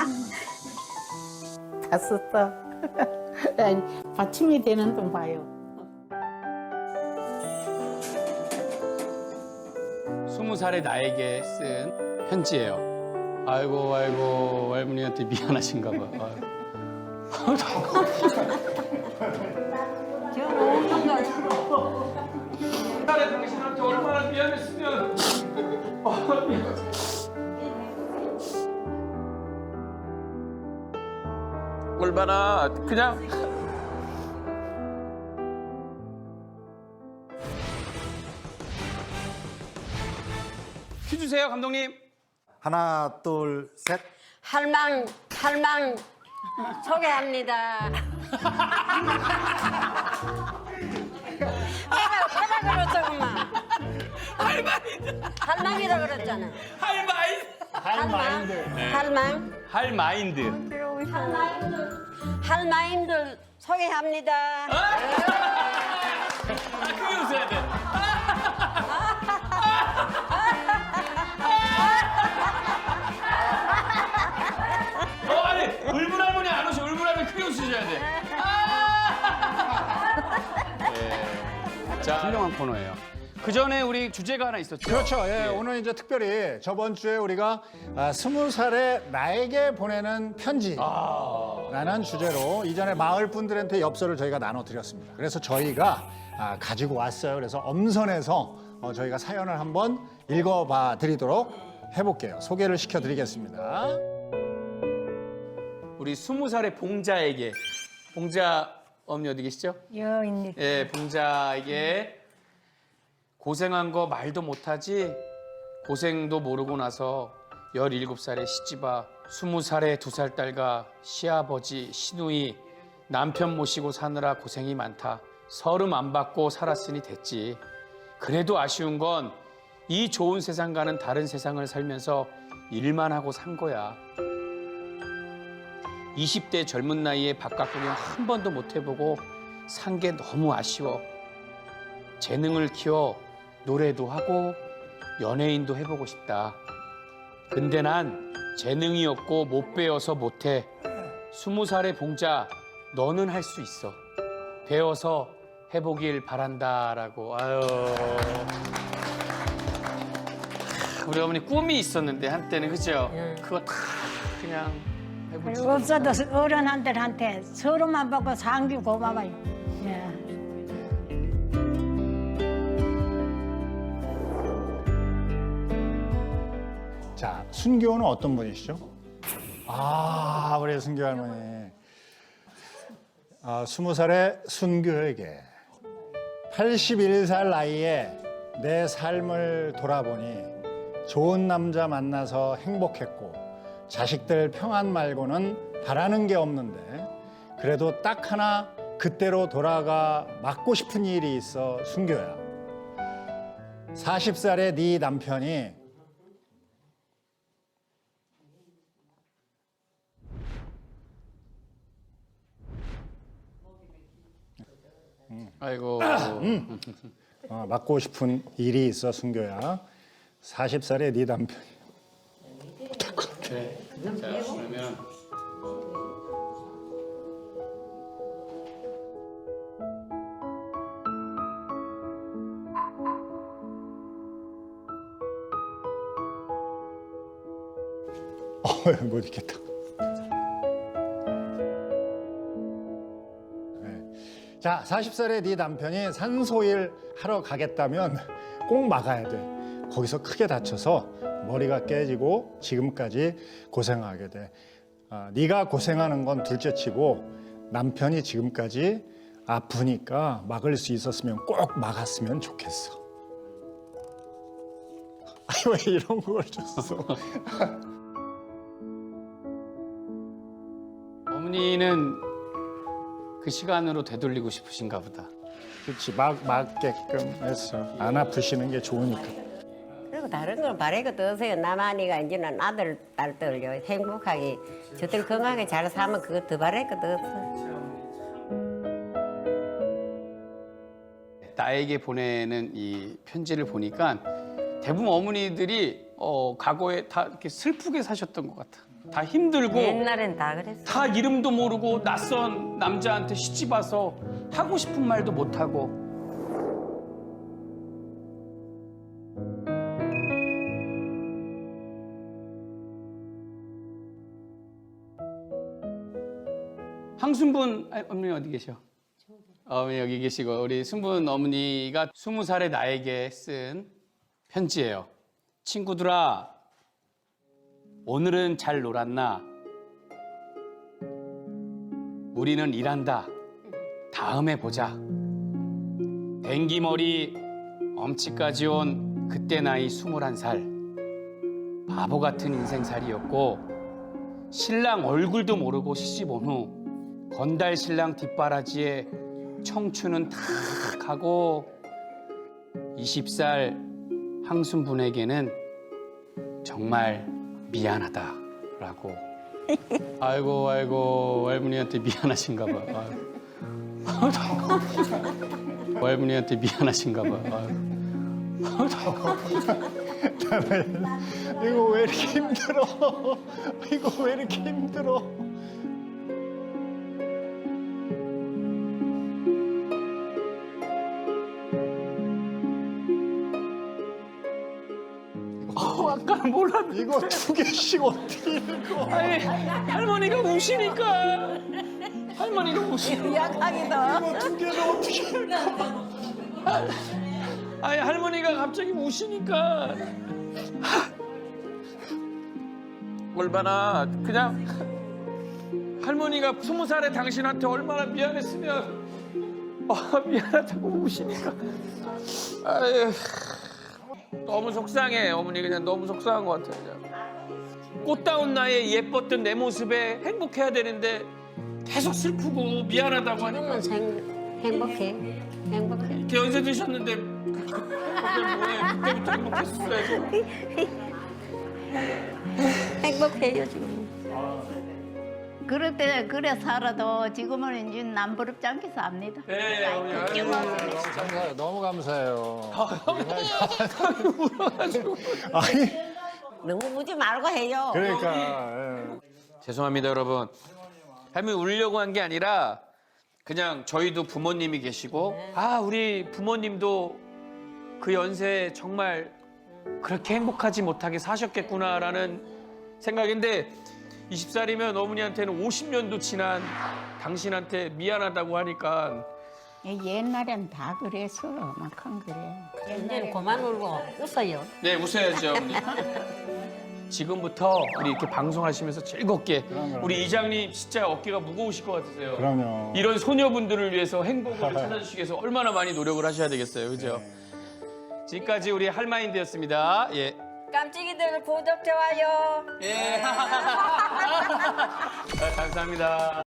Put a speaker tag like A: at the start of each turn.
A: 다 썼어. 아니, 받침이 되는 돈 봐요.
B: 스무 살의 나에게 쓴 편지예요. 아이고 아이고 할머니한테 미안하신가 봐. 아유. 딸의 당신한테 얼마나 미안했으면. 얼마나 그냥 퀴 주세요 감독님.
C: 하나, 둘, 셋.
D: 할망 할망 소개합니다. 하라 그랬잖아. 할망이라 그랬잖아.
B: 할 마인
D: 할망 할망
B: 할 마인드.
D: 할 마인들 소개합니다.
B: 아 크게 웃어야 돼. 어 아니 울분 할머니 안 오셔 울분 할머니 크게 웃으셔야 돼. 아! 네. 자 훌륭한 코너예요. 그 전에 우리 주제가 하나 있었죠.
C: 그렇죠. 예, 오늘 이제 특별히 저번 주에 우리가 아, 스무 살의 나에게 보내는 편지. 라는 주제로 이전에 마을 분들한테 엽서를 저희가 나눠드렸습니다. 그래서 저희가 아, 가지고 왔어요. 그래서 엄선해서 어, 저희가 사연을 한번 읽어봐 드리도록 해볼게요. 소개를 시켜드리겠습니다.
B: 우리 스무 살의 봉자에게 봉자 어머니 어디 계시죠?
D: 여입니다.
B: 예, 봉자에게 고생한 거 말도 못하지? 고생도 모르고 나서 17살에 시집아 20살에 두 살 딸과 시아버지 시누이 남편 모시고 사느라 고생이 많다. 서름 안 받고 살았으니 됐지. 그래도 아쉬운 건 이 좋은 세상과는 다른 세상을 살면서 일만 하고 산 거야. 20대 젊은 나이에 바깥 구경 한 번도 못 해보고 산 게 너무 아쉬워. 재능을 키워 노래도 하고 연예인도 해보고 싶다. 근데 난 재능이 없고 못 배워서 못해. 스무 살의 봉자, 너는 할 수 있어. 배워서 해보길 바란다라고. 아유. 우리 어머니 꿈이 있었는데 한때는 그죠? 그거 다 그냥 해보지.
E: 없어도 어른한들한테 서로만 받고 상기 고마워요. 예.
C: 자, 순교는 어떤 분이시죠? 아, 우리 순교 할머니. 아, 20살의 순교에게 81살 나이에 내 삶을 돌아보니 좋은 남자 만나서 행복했고 자식들 평안 말고는 바라는 게 없는데 그래도 딱 하나 그때로 돌아가 맡고 싶은 일이 있어 순교야. 40살의 네 남편이
B: 아이고.
C: 어, 맡고 싶은 일이 있어 순교야. 40살의 네 남편이
B: 네. 자, 그러면
C: 어, 못 있겠다. 네. 자, 40살의 네 남편이 산소일 하러 가겠다면 꼭 막아야 돼. 거기서 크게 다쳐서 머리가 깨지고 지금까지 고생하게 돼. 아, 네가 고생하는 건 둘째치고 남편이 지금까지 아프니까 막을 수 있었으면 꼭 막았으면 좋겠어. 아니 왜 이런 걸 줬어?
B: 어머니는 그 시간으로 되돌리고 싶으신가 보다.
C: 그렇지 막 맞게끔 했어 안 아프시는 게 좋으니까
D: 그리고 다른 걸 것도 없어요. 나만이가 이제는 아들, 딸들요. 행복하게, 저들 건강하게 잘 살면 그거 더 바랄 것도 없어.
B: 나에게 보내는 이 편지를 보니까 대부분 어머니들이 어, 과거에 다 이렇게 슬프게 사셨던 것 같아. 다 힘들고
D: 옛날엔 다 그랬어.
B: 다 이름도 모르고 낯선 남자한테 시집 와서 하고 싶은 말도 못 하고 항순분 아, 어머니 어디 계셔? 어머니 여기 계시고 우리 순분 어머니가 스무 살의 나에게 쓴 편지예요. 친구들아, 오늘은 잘 놀았나? 우리는 일한다. 다음에 보자. 댕기머리 엄치까지 온 그때 나이 스물한 살. 바보 같은 인생살이었고 신랑 얼굴도 모르고 시집 온 후 건달 신랑 뒷바라지에 청춘은 탁 하고 20살 항순분에게는 정말 미안하다라고 아이고 아이고 할머니한테 미안하신가 봐. 아이고. 할머니한테 미안하신가 봐. 아이고.
C: 이거 왜 이렇게 힘들어? 이거 왜 이렇게 힘들어?
B: 몰랐는데.
C: 이거 두 개씩 어떻게 읽어?
B: 아니 할머니가 우시니까. 할머니가 우시니까.
C: 이거 두 개를 어떻게 읽어?
B: 아니 할머니가 갑자기 우시니까. 얼마나 그냥 할머니가 스무 살에 당신한테 얼마나 미안했으면 아 미안하다고 우시니까. 아유 너무 속상해 어머니 그냥 너무 속상한 것 같아요 그냥. 꽃다운 나의 예뻤던 내 모습에 행복해야 되는데 계속 슬프고 미안하다고 하니까
D: 행, 행복해. 행복해.
B: 이렇게 연세 드셨는데 그, 그, 그때 뭐해 그때부터 행복했었어야죠
D: 행복해요 지금.
F: 그럴 때 그래 살아도 지금은 이제 남부럽지 않게 삽니다.
B: 네 어머니 아유.
C: 감사해요. 너무 감사해요. 아니
D: 너무 묻지 말고 해요.
C: 그러니까 예.
B: 죄송합니다 여러분 할머니 울려고 한 게 아니라 그냥 저희도 부모님이 계시고 아 우리 부모님도 그 연세에 정말 그렇게 행복하지 못하게 사셨겠구나라는 생각인데 20살이면 어머니한테는 50년도 지난 당신한테 미안하다고 하니까
F: 옛날엔 다 그래서 막한 그래.
D: 이제는 그만 울고 웃어요.
B: 네 웃어야죠 어머니 지금부터 우리 이렇게 방송하시면서 즐겁게
C: 그럼요.
B: 우리 이장님 진짜 어깨가 무거우실 것 같으세요
C: 그럼요.
B: 이런 소녀분들을 위해서 행복을 찾아주시기 위해서 얼마나 많이 노력을 하셔야 되겠어요. 그죠? 지금까지 우리 할마인드였습니다. 예.
D: 깜찍이들 구독 좋아요.
B: 예. 아, 감사합니다.